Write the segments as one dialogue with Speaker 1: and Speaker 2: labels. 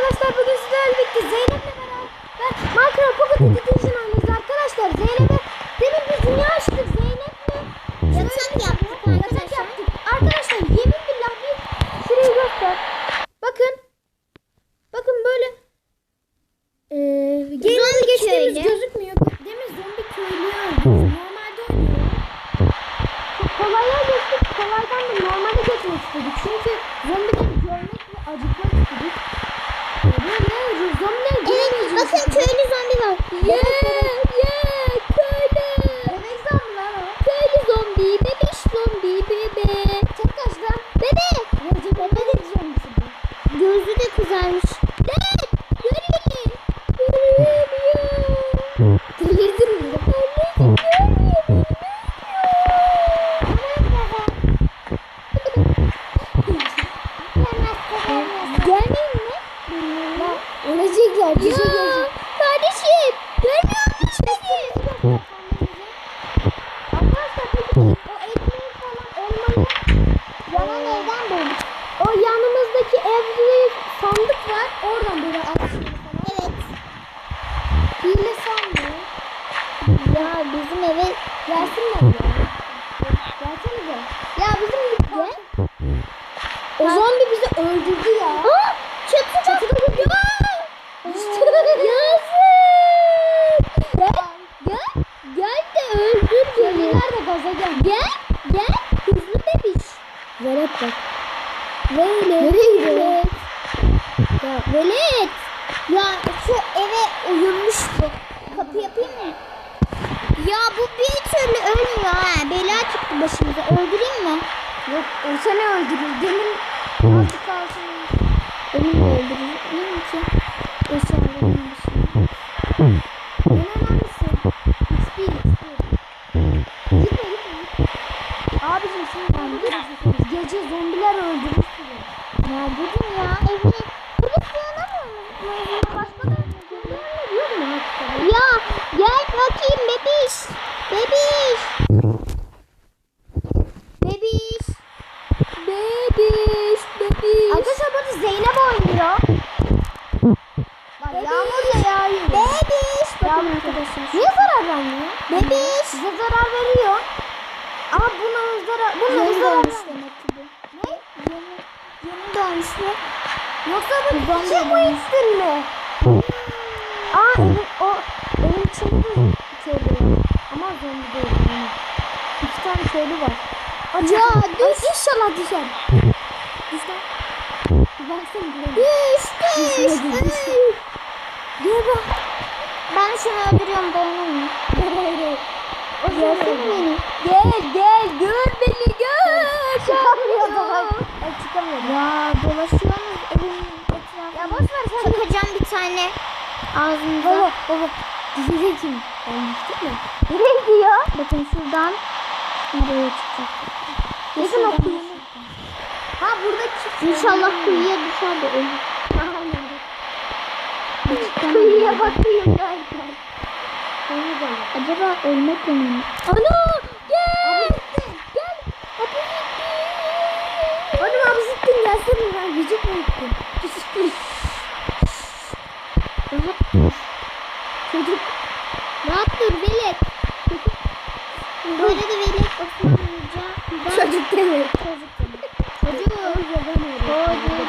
Speaker 1: arkadaşlar bugün sizlerle birlikte Zeynep'le beraber Minecraft Pocket Edition oynuyoruz arkadaşlar. Zeynep'e demin bir dünya açtık
Speaker 2: zombi
Speaker 1: bizi öldürdü ya.
Speaker 2: Aa, çatı
Speaker 1: Çatıda
Speaker 2: ya. Yazık. Gel, gel, gel de öldür beni.
Speaker 1: Gaza geldi.
Speaker 2: Gel, gel, hızlı bebiş.
Speaker 1: Velet bak.
Speaker 2: Velet.
Speaker 1: Nereye gidiyor?
Speaker 2: Ya velet. Ya şu eve uyumuş bu. Kapı yapayım mı? Ya bu bir türlü ölmüyor ha. Bela çıktı başımıza. Öldüreyim mi?
Speaker 1: Yok o seni öldürür. Demin azıcık kalsın.
Speaker 2: Beni mi öldüreyim ki? Eşyalarımın dışında.
Speaker 1: En önemlisi. XP XP. Gitme gitme. Abicim şimdi ben. Gece zombiler öldürür sizi.
Speaker 2: Ya dedim ya evine. Buraya sığınamıyor musun?
Speaker 1: Başka da zombiler yok mu hakikaten?
Speaker 2: Ya gel bakayım bebiş. Bebiş. Bebiş. Bebiş. Bebiş.
Speaker 1: Arkadaşlar burada Zeynep oynuyor. Bak yağmur da yağıyor.
Speaker 2: Bebiş. Bakın Arkadaşlar.
Speaker 1: Niye zarar vermiyor?
Speaker 2: Bebiş.
Speaker 1: Size zarar veriyor. Ama buna zarar, buna
Speaker 2: Yeni
Speaker 1: zarar vermiyor.
Speaker 2: demek ki bu.
Speaker 1: Ne?
Speaker 2: Yeni, yeni doğmuş bu.
Speaker 1: Yoksa bu mi
Speaker 2: olmuş.
Speaker 1: içtin mi? Aa evin, o evin içinde de köylü var. Ama zombi değil. Yani. İki tane köylü var. Aç,
Speaker 2: Ya, düş.
Speaker 1: İnşallah düşer. Düşer. Baksana.
Speaker 2: Düş düş. Ay.
Speaker 1: Gel bak.
Speaker 2: Ben şunu öldürüyorum.
Speaker 1: O
Speaker 2: Görsene beni.
Speaker 1: Gel gel gör beni gör. Çıkamıyor. Ay çıkamıyor.
Speaker 2: Ya dolaşıyorsunuz evin etrafında.
Speaker 1: Ya boş ver sen.
Speaker 2: Çakacağım bir tane ağzınıza.
Speaker 1: Baba baba. Şimdi. Ben düştüm mü? Nereye gidiyor?
Speaker 2: Bakın şuradan nereye çıkacak?
Speaker 1: Kesin o
Speaker 2: Şuradan.
Speaker 1: kuyunun. Ha burada çık.
Speaker 2: İnşallah kuyuya düşer de ölür.
Speaker 1: Kuyuya da yok.
Speaker 2: Acaba ölmek mi?
Speaker 1: Ana! Gel! Gel! Abi Oğlum abi zittin gelsene lan. Mu gittin?
Speaker 2: Rahat dur.
Speaker 1: Çocuk.
Speaker 2: Rahat dur velet. Böyle de velet oturmayacağım. Ben
Speaker 1: Çocuk değil.
Speaker 2: çocuk dedim. Çocuk.
Speaker 1: Çocuk.
Speaker 2: Çocuk.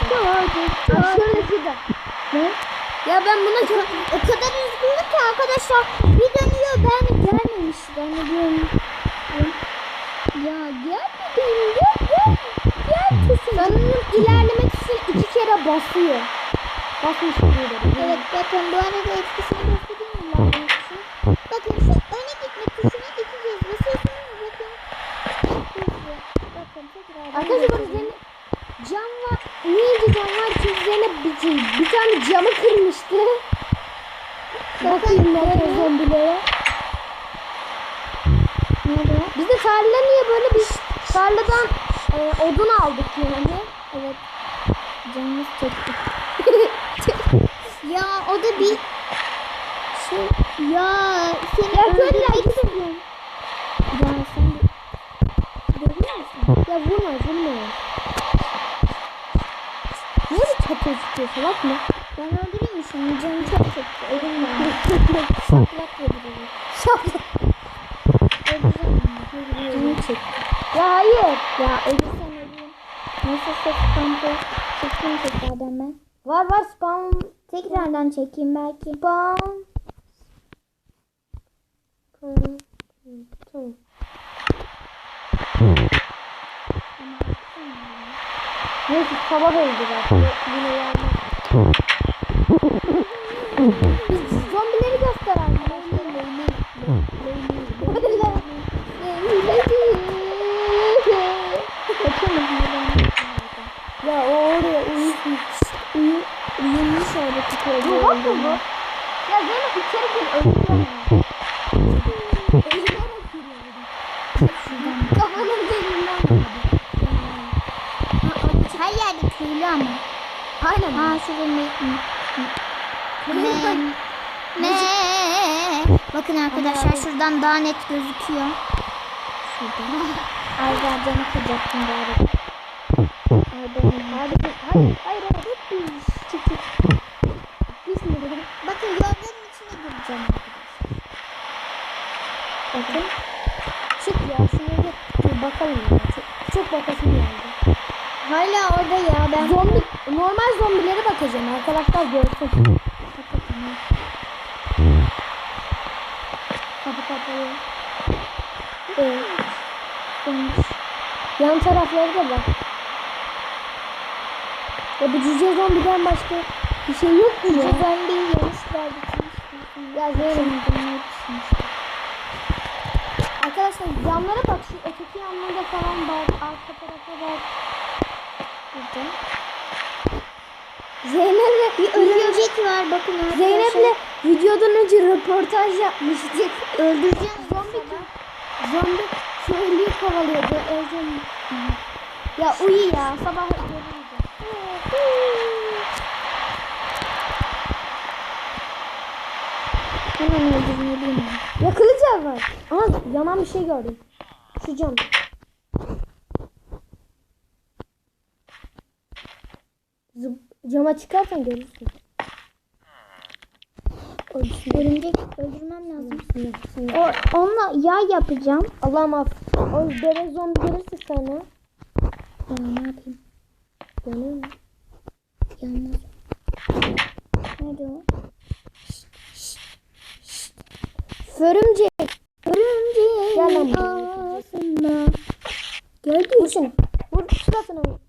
Speaker 2: Çocuk.
Speaker 1: Bak şöyle şurada.
Speaker 2: Ne?
Speaker 1: Ya ben buna çok...
Speaker 2: O kadar üzgündüm ki arkadaşlar. Bir dönüyor ben gelmemiş. Ben diyorum. Ya gel bebeğim gel gel. Gel kesin.
Speaker 1: Sanırım ilerlemek için iki kere basıyor. Basmış gibi.
Speaker 2: Evet bakın bu arada etkisini göstereyim mi ilerlemek için? Bakın şu öne gitme tuşuna iki kez basıyorsunuz bakın. Hızlı. Bakın tekrar.
Speaker 1: Arkadaşlar bak Zeynep cam var. Neydi cam var ki Zeynep bir, bir tane camı kırmıştı. Bakayım ben o zombilere.
Speaker 2: Nerede?
Speaker 1: Biz de tarla niye böyle bir tarladan e, odun aldık yani.
Speaker 2: Evet. Canımız çekti. ya o da bir şey. Ya
Speaker 1: gidin.
Speaker 2: istiyorum. Ya sen görüyor musun?
Speaker 1: Ya vurma vurma. Niye bir çatı tutuyor salak mı?
Speaker 2: Ben öldüreyim mi seni? Canım çok çekti. Elim var. Şaplak öldürüyor.
Speaker 1: Şapla.
Speaker 2: Öldüreceğim. Canım çekti.
Speaker 1: Ya hayır.
Speaker 2: Ya öleyim. Ses kampı çekeyim tekrardan ben.
Speaker 1: Var var spam.
Speaker 2: Tekrardan çekeyim belki.
Speaker 1: Spam. Tamam. Tamam. Neyse sabah öldü zaten. Yine gelmez.
Speaker 2: Her yerde köylü ama.
Speaker 1: Aynen.
Speaker 2: Ha şurada?
Speaker 1: Köylü
Speaker 2: Ne? Ne? Bakın arkadaşlar şuradan daha net gözüküyor. Şurada. Ay ben canı kıracaktım bari. Ay benim.
Speaker 1: Hayır, hayır, hayır, hayır. Çık, çık. Biz mi dedim?
Speaker 2: Bakın gölgenin içine gireceğim arkadaşlar.
Speaker 1: Bakın. Çık ya, şuraya gel. Dur bakalım ya. Çok, çok bakasım geldi.
Speaker 2: Hala orada ya ben.
Speaker 1: Zombi, normal zombilere bakacağım arkadaşlar görsün. Kapı kapalı. Evet. Yan tarafları da bak. Ya bu cüce zombiden başka bir şey yok mu ya?
Speaker 2: Cüce zombi yemişler bitirmişler.
Speaker 1: Ya
Speaker 2: pişmişler.
Speaker 1: Arkadaşlar yanlara bak şu öteki yanlara falan bak. Arka tarafa bak.
Speaker 2: Burada.
Speaker 1: Zeynep'le
Speaker 2: Bir örümcek var bakın arkadaşlar.
Speaker 1: Zeynep'le videodan önce röportaj yapmıştık.
Speaker 2: öldüreceğim
Speaker 1: Zombi zombi köylüyü kovalıyordu. Özlem. Ya uyu ya sabah.
Speaker 2: Hemen öldürmeliyim.
Speaker 1: Ya kılıç var. Ama yanan bir şey gördüm. Şu cam. Cama çıkarsan görürsün.
Speaker 2: Örümcek öldürmem lazım. O, onunla yay yapacağım.
Speaker 1: Allah'ım af. O bebek zombi gelirse sana.
Speaker 2: Ya ne yapayım?
Speaker 1: Yanıyor mu?
Speaker 2: Yanmaz. Nerede o?
Speaker 1: Förümcek.
Speaker 2: Örümceğin
Speaker 1: Gel lan buraya.
Speaker 2: ağzına.
Speaker 1: Geldi. Vur şunu. Vur suratına vur.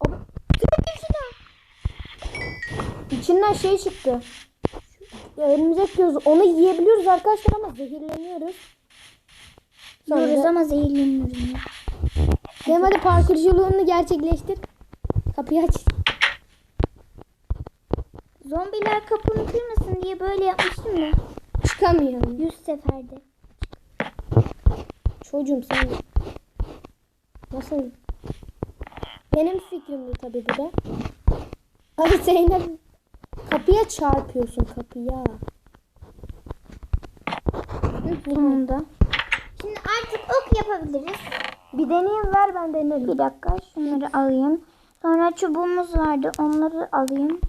Speaker 1: Abi. Kırık şunu. İçinden şey çıktı. Ya gözü. Onu yiyebiliyoruz arkadaşlar ama zehirleniyoruz.
Speaker 2: Yiyoruz ama zehirleniyoruz.
Speaker 1: Cem hadi parkurculuğunu gerçekleştir. Kapıyı aç.
Speaker 2: Zombiler kapımı kırmasın diye böyle yapmıştım da.
Speaker 1: Çıkamıyorum.
Speaker 2: Yüz seferde.
Speaker 1: Çocuğum sen nasıl? Benim fikrimdi tabii bu da. Abi Zeynep kapıya çarpıyorsun kapıya.
Speaker 2: Sonunda. Şimdi artık ok yapabiliriz.
Speaker 1: Bir deneyim ver ben denerim.
Speaker 2: Bir dakika şunları alayım. Sonra çubuğumuz vardı onları alayım.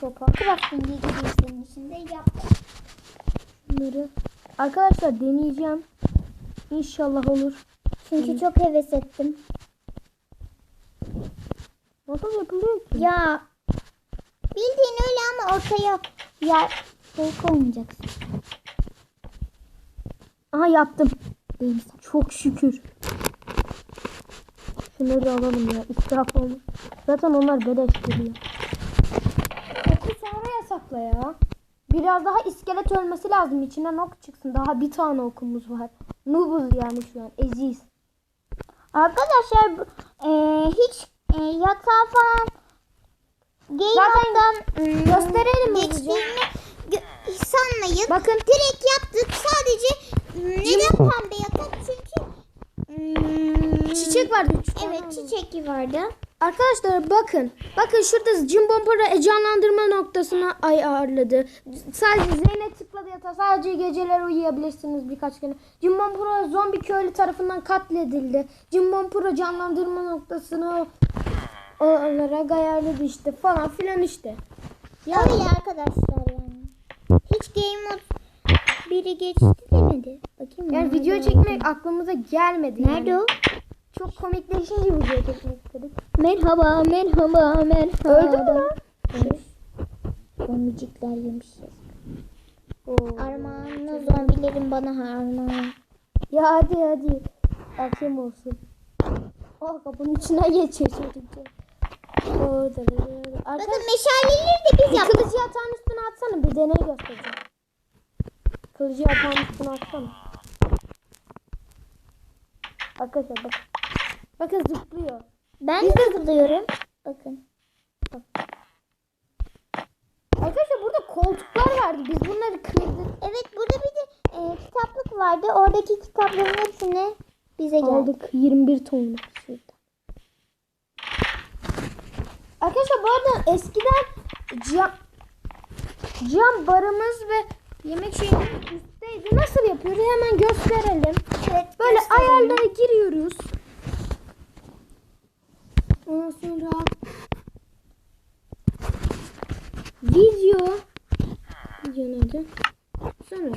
Speaker 1: Sopa.
Speaker 2: Crafting bilgisayarın içinde yaptım.
Speaker 1: Bunları. Arkadaşlar deneyeceğim. İnşallah olur.
Speaker 2: Çünkü çok heves ettim.
Speaker 1: Nasıl yapılıyor ki?
Speaker 2: Ya bildiğin öyle ama ortaya ya şey koymayacaksın.
Speaker 1: Aha yaptım. Çok şükür. Şunları alalım ya. İsraf olmuş. Zaten onlar beleş geliyor. Oku sonraya sakla ya. Biraz daha iskelet ölmesi lazım. İçinden ok çıksın. Daha bir tane okumuz var. Noobuz yani şu an. Eziz.
Speaker 2: Arkadaşlar eee, hiç eee, yatağı falan Game'dan
Speaker 1: gösterelim hızlıca.
Speaker 2: geçtiğini gö- sanmayın.
Speaker 1: Bakın.
Speaker 2: Direkt yaptık. Sadece neden pembe yatak? Çünkü m,
Speaker 1: Çiçek vardı. Tane
Speaker 2: Evet çiçek vardı.
Speaker 1: Arkadaşlar bakın. Bakın şurada Jim Bomber'ı canlandırma noktasına ayarladı. Sadece Zeynep tıkladı yatağa. Sadece geceler uyuyabilirsiniz birkaç gün. Jim Bomber'ı zombi köylü tarafından katledildi. Jim Bomber'ı canlandırma noktasını olarak ayarladı işte falan filan işte.
Speaker 2: Ya Öyle arkadaşlar yani. Hiç game mode biri geçti demedi. Bakayım.
Speaker 1: Yani video
Speaker 2: o?
Speaker 1: çekmek aklımıza gelmedi.
Speaker 2: Nerede
Speaker 1: yani.
Speaker 2: o?
Speaker 1: Çok komikleşince video çekmek istedik.
Speaker 2: Merhaba, merhaba, merhaba.
Speaker 1: Öldü mü lan?
Speaker 2: Ölmüş. Zombicikler yemişiz.
Speaker 1: Oo.
Speaker 2: Armağanlı zombilerin bana armağan.
Speaker 1: Ya hadi hadi. Akşam olsun. Oh kapının içine geçiyor çocukça.
Speaker 2: Bakın meşaleleri de biz yaptık.
Speaker 1: kılıcı yatağın üstüne atsana bir deney göstereceğim. Kılıcı yatağın üstüne atsana. Arkadaşlar bak. Bakın zıplıyor.
Speaker 2: Ben de zıplıyorum. Bakın.
Speaker 1: Arkadaşlar burada koltuklar vardı. Biz bunları kırdık.
Speaker 2: Evet burada bir de e, kitaplık vardı. Oradaki kitapların hepsini bize geldi.
Speaker 1: Aldık 21 tonluk şurada. Arkadaşlar bu arada eskiden cam, cam barımız ve yemek şeyimiz üstteydi. Nasıl yapıyoruz hemen gösterelim.
Speaker 2: Evet,
Speaker 1: Böyle
Speaker 2: gösterelim.
Speaker 1: ayarlara giriyoruz. Ondan sonra video video nerede? Sonra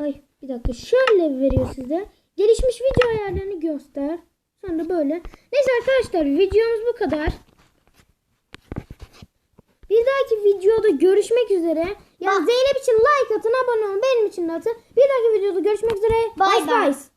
Speaker 1: ay bir dakika şöyle veriyor size. Gelişmiş video ayarlarını göster. Sonra böyle. Neyse arkadaşlar videomuz bu kadar. Bir dahaki videoda görüşmek üzere. Ya Zeynep için like atın, abone olun. Benim için de atın. Bir dahaki videoda görüşmek üzere.
Speaker 2: Bye
Speaker 1: Bye
Speaker 2: bye.
Speaker 1: bye.